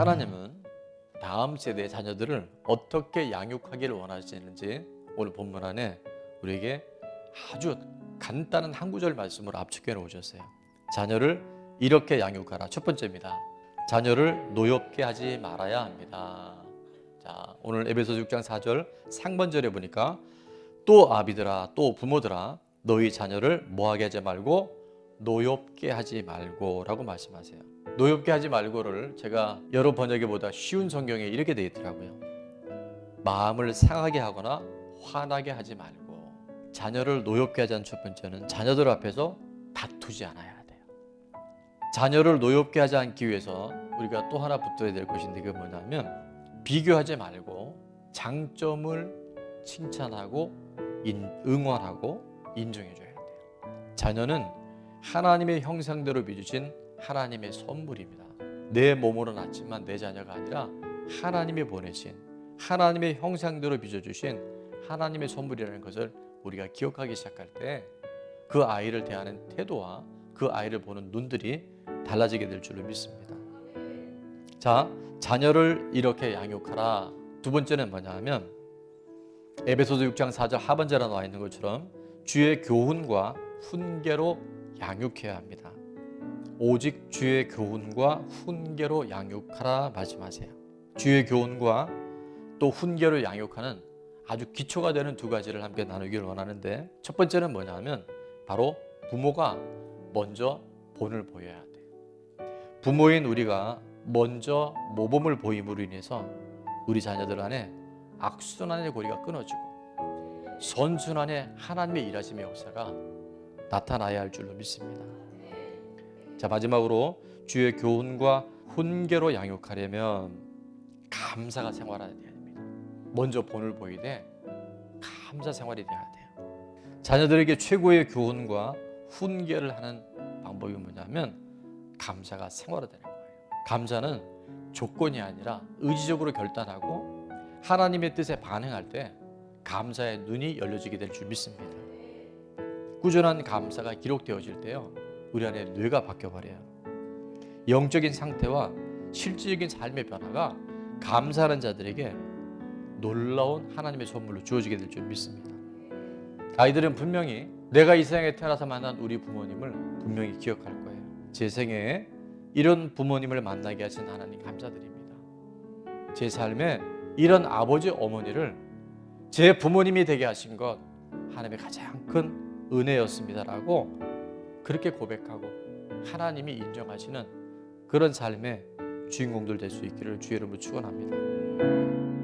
하나님은 다음 세대의 자녀들을 어떻게 양육하기를 원하시는지 오늘 본문 안에 우리에게 아주 간단한 한 구절 말씀으로 압축해 놓으셨어요. 자녀를 이렇게 양육하라. 첫 번째입니다. 자녀를 노엽게 하지 말아야 합니다. 자, 오늘 에베소 6장 4절 상반절에 보니까 또 아비들아 또 부모들아 너희 자녀를 뭐하게 하지 말고 노엽게 하지 말고라고 말씀하세요. 노엽게 하지 말고를 제가 여러 번역에보다 쉬운 성경에 이렇게 되어 있더라고요. 마음을 상하게 하거나 화나게 하지 말고 자녀를 노엽게 하자는 첫 번째는 자녀들 앞에서 다투지 않아야 돼요. 자녀를 노엽게 하지 않기 위해서 우리가 또 하나 붙어야 될 것인데 그게 뭐냐면 비교하지 말고 장점을 칭찬하고 인, 응원하고 인정해 줘야 돼요. 자녀는 하나님의 형상대로 빚으신 하나님의 선물입니다. 내 몸으로 낳지만 내 자녀가 아니라 하나님이 보내신 하나님의 형상대로 빚어주신 하나님의 선물이라는 것을 우리가 기억하기 시작할 때 그 아이를 대하는 태도와 그 아이를 보는 눈들이 달라지게 될 줄로 믿습니다. 자, 자녀를 이렇게 양육하라. 두 번째는 뭐냐 하면 에베소서 6장 4절 하반절에 나와 있는 것처럼 주의 교훈과 훈계로 양육해야 합니다. 오직 주의 교훈과 훈계로 양육하라 말씀하세요. 주의 교훈과 또 훈계로 양육하는 아주 기초가 되는 두 가지를 함께 나누기를 원하는데 첫 번째는 뭐냐면 바로 부모가 먼저 본을 보여야 돼요. 부모인 우리가 먼저 모범을 보임으로 인해서 우리 자녀들 안에 악순환의 고리가 끊어지고 선순환의 하나님의 일하심의 역사가 나타나야 할 줄로 믿습니다. 자 마지막으로 주의 교훈과 훈계로 양육하려면 감사가 생활해야 됩니다. 먼저 본을 보이되 감사 생활이 돼야 돼요. 자녀들에게 최고의 교훈과 훈계를 하는 방법이 뭐냐면 감사가 생활화되는 거예요. 감사는 조건이 아니라 의지적으로 결단하고 하나님의 뜻에 반응할 때 감사의 눈이 열려지게 될 줄 믿습니다. 꾸준한 감사가 기록되어질 때요. 우리 안에 뇌가 바뀌어 버려요. 영적인 상태와 실질적인 삶의 변화가 감사하는 자들에게 놀라운 하나님의 선물로 주어지게 될 줄 믿습니다. 아이들은 분명히 내가 이 세상에 태어나서 만난 우리 부모님을 분명히 기억할 거예요. 제 생애에 이런 부모님을 만나게 하신 하나님 감사드립니다. 제 삶에 이런 아버지 어머니를 제 부모님이 되게 하신 것 하나님의 가장 큰 은혜였습니다라고 그렇게 고백하고 하나님이 인정하시는 그런 삶의 주인공들 될 수 있기를 주의 이름으로 축원합니다.